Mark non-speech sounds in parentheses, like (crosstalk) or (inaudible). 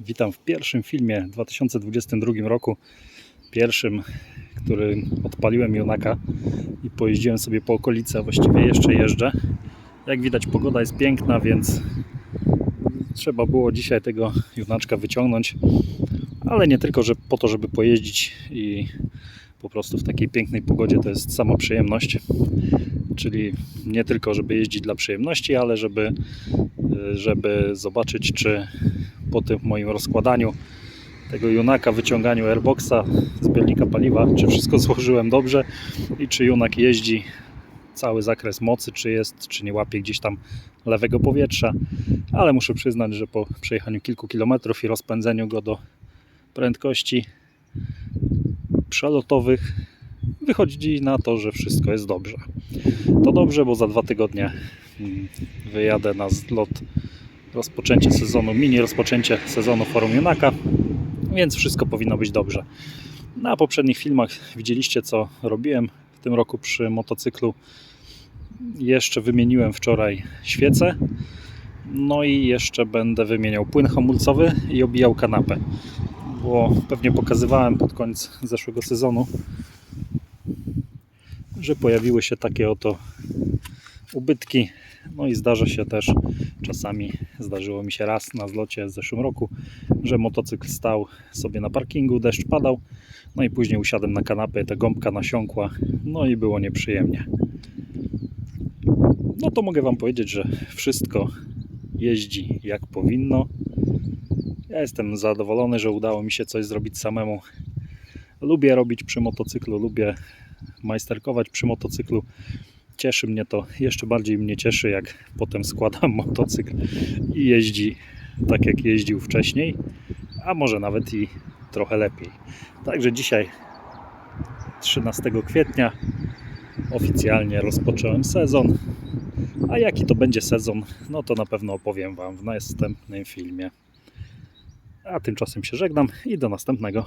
Witam w pierwszym filmie w 2022 roku. Pierwszym, który odpaliłem Junaka i pojeździłem sobie po okolicy, a właściwie jeszcze jeżdżę. Jak widać pogoda jest piękna, więc trzeba było dzisiaj tego Junaczka wyciągnąć. Ale nie tylko że po to, żeby pojeździć i po prostu w takiej pięknej pogodzie to jest sama przyjemność. Czyli nie tylko, żeby jeździć dla przyjemności, ale żeby, żeby zobaczyć, czy po tym moim rozkładaniu tego Junaka, wyciąganiu airboxa z zbiornika paliwa, czy wszystko (laughs) złożyłem dobrze i czy Junak jeździ cały zakres mocy, czy jest, czy nie łapie gdzieś tam lewego powietrza, ale muszę przyznać, że po przejechaniu kilku kilometrów i rozpędzeniu go do prędkości przelotowych wychodzi na to, że wszystko jest dobrze. To dobrze, bo za dwa tygodnie mm, wyjadę na zlot rozpoczęcie sezonu, mini rozpoczęcie sezonu Forum Junaka, więc wszystko powinno być dobrze. Na poprzednich filmach widzieliście, co robiłem w tym roku przy motocyklu. Jeszcze wymieniłem wczoraj świecę, no i jeszcze będę wymieniał płyn hamulcowy i obijał kanapę, bo pewnie pokazywałem pod koniec zeszłego sezonu, że pojawiły się takie oto ubytki. No i zdarza się też, czasami zdarzyło mi się raz na zlocie w zeszłym roku, że motocykl stał sobie na parkingu, deszcz padał, no i później usiadłem na kanapę, ta gąbka nasiąkła, no i było nieprzyjemnie. No to mogę Wam powiedzieć, że wszystko jeździ jak powinno. Ja jestem zadowolony, że udało mi się coś zrobić samemu. Lubię robić przy motocyklu, lubię majsterkować przy motocyklu. Cieszy mnie to, jeszcze bardziej mnie cieszy, jak potem składam (laughs) motocykl i jeździ tak, jak jeździł wcześniej, a może nawet i trochę lepiej. Także dzisiaj, 13 kwietnia, oficjalnie rozpocząłem sezon. A jaki to będzie sezon, no to na pewno opowiem Wam w następnym filmie. A tymczasem się żegnam i do następnego.